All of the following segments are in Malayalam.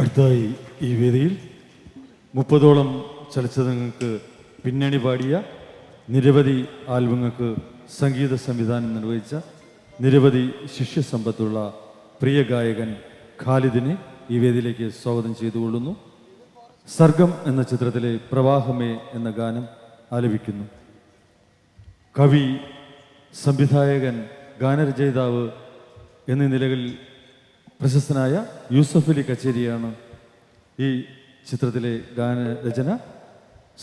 അടുത്തതായി ഈ വേദിയിൽ മുപ്പതോളം ചലച്ചിത്രങ്ങൾക്ക് പിന്നണി പാടിയ നിരവധി ആൽബങ്ങൾക്ക് സംഗീത സംവിധാനം നിർവഹിച്ച നിരവധി ശിഷ്യസമ്പത്തുള്ള പ്രിയ ഗായകൻ ഖാലിദിനെ ഈ വേദിയിലേക്ക് സ്വാഗതം ചെയ്തുകൊള്ളുന്നു. സർഗം എന്ന ചിത്രത്തിലെ പ്രവാഹമേ എന്ന ഗാനം ആലപിക്കുന്നു. കവി സംവിധായകൻ ഗാനരചയിതാവ് എന്നീ നിലകളിൽ പ്രശസ്തനായ യൂസഫ് അലി കച്ചേരിയാണ് ഈ ചിത്രത്തിലെ ഗാന രചന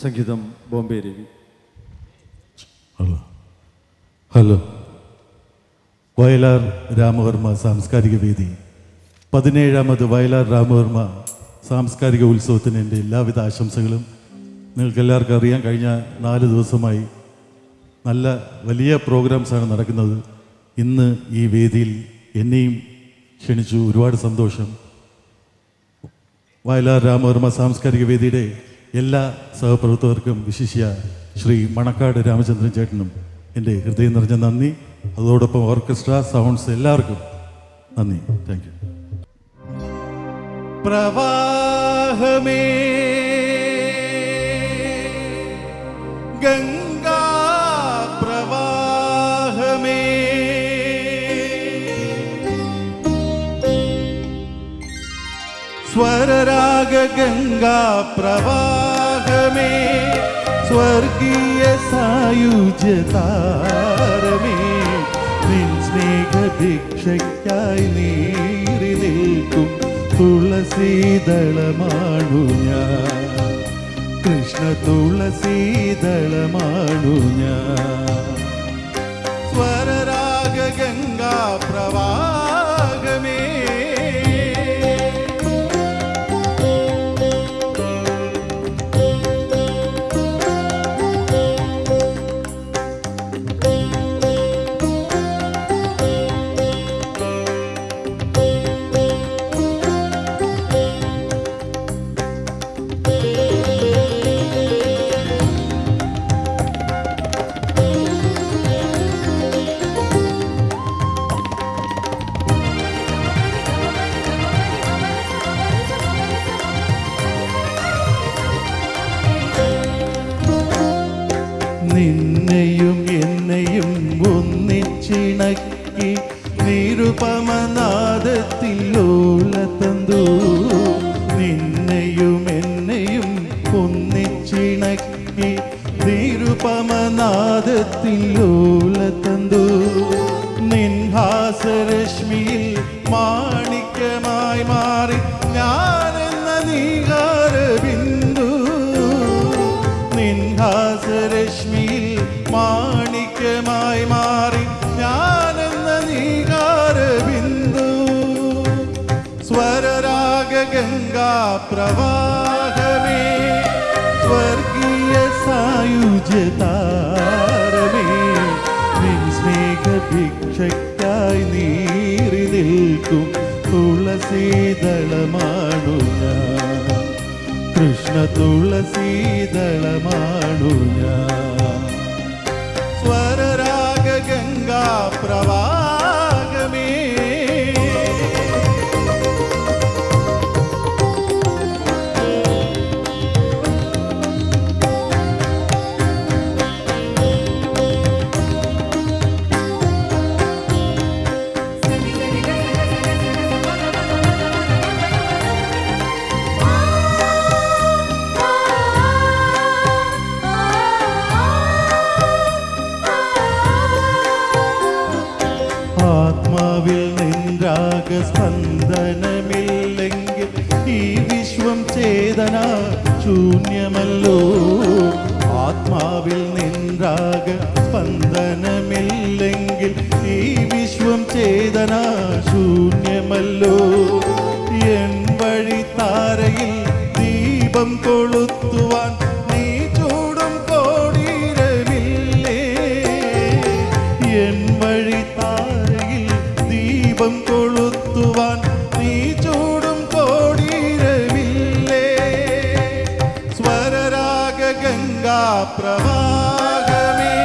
സംഗീതം ബോംബെ രവി. ഹലോ. ഹലോ. വയലാർ രാമവർമ്മ സാംസ്കാരിക വേദി. പതിനേഴാമത് വയലാർ രാമവർമ്മ സാംസ്കാരിക ഉത്സവത്തിന് എന്റെ എല്ലാവിധ ആശംസകളും നിങ്ങൾക്ക് എല്ലാവർക്കും അറിയാം കഴിഞ്ഞ നാല് ദിവസമായി നല്ല വലിയ പ്രോഗ്രാംസാണ് നടക്കുന്നത്. ഇന്ന് ഈ വേദിയിൽ എന്നെയും ക്ഷണിച്ചു. ഒരുപാട് സന്തോഷം. വയലാർ രാമവർമ്മ സാംസ്കാരിക വേദിയുടെ എല്ലാ സഹപ്രവർത്തകർക്കും വിശിഷ്യ ശ്രീ മണക്കാട് രാമചന്ദ്രൻ ചേട്ടനും എന്റെ ഹൃദയം നിറഞ്ഞ നന്ദി. അതോടൊപ്പം ഓർക്കസ്ട്ര സൗണ്ട്സ് എല്ലാവർക്കും നന്ദി. താങ്ക് യു പ്രവാഹമേ ഗംഗാ സ്വരരാഗ ഗംഗാ പ്രവാഹമേ സ്വർഗീയ സായുജ്യതാരമേ നിൻ സ്നേഹഭിക്ഷയ്ക്കായി നീറി നിൽക്കും തുളസീതളമാണു ഞാൻ. കൃഷ്ണ തുളസീതളമാണു ഞാൻ. നിന്നെയും എന്നെയും ഒന്നിച്ചിണക്കി നിരുപമനാദത്തിൽ ഓലത്തന്തു നിന്നെയും എന്നെയും ഒന്നിച്ചിണക്കി നിരുപമനാദത്തിൽ ഓലത്തന്തു നിൻഹാസരശ്മിയിൽ മാണിക്യമായി മാറി മാണിക്യമായി മാറി ഞാനെന്ന നീകാര ബിന്ദു സ്വരരാഗ ഗംഗാ പ്രവാഹമേ സ്വർഗീയ സായുജ്യതാരമേ നിൻ സ്നേഹഭിക്ഷയ്ക്കായി നീറി നിൽക്കും തുളസീതളമാണു ഞാൻ. കൃഷ്ണ തുളസീതളമാണു ഞാൻ. ഗംഗാ പ്രവാഹമേ ആത്മാവിൽ നിന്ദ്രാഗസ്പന്ദനമില്ലെങ്കിൽ ഈ വിശ്വം ചേതന ശൂന്യമല്ലോ. ആത്മാവിൽ നിന്ദ്രാഗ സ്പന്ദനമില്ലെങ്കിൽ ഈ വിശ്വം ചേതന ശൂന്യമല്ലോ. എൻ വഴി താരയിൽ ദീപം കൊളുത്തുവാൻ ദീപം കൊളുത്തുവാൻ നീ ചൂടും കോടീരവില്ലേ? സ്വരരാഗ ഗംഗാ പ്രവാഹമേ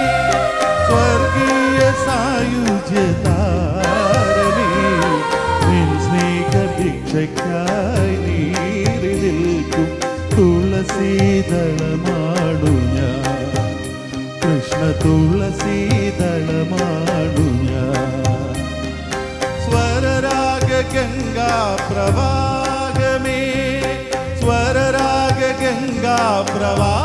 സ്വർഗീയ സായുജ്യതാരമേ നിൻ തുളസീതളമാണു ഞാൻ. കൃഷ്ണ തുളസീതളമാണു സ്വരരാഗ ഗംഗാ പ്രവാഹമേ. സ്വരരാഗ ഗംഗാ പ്രവാഹ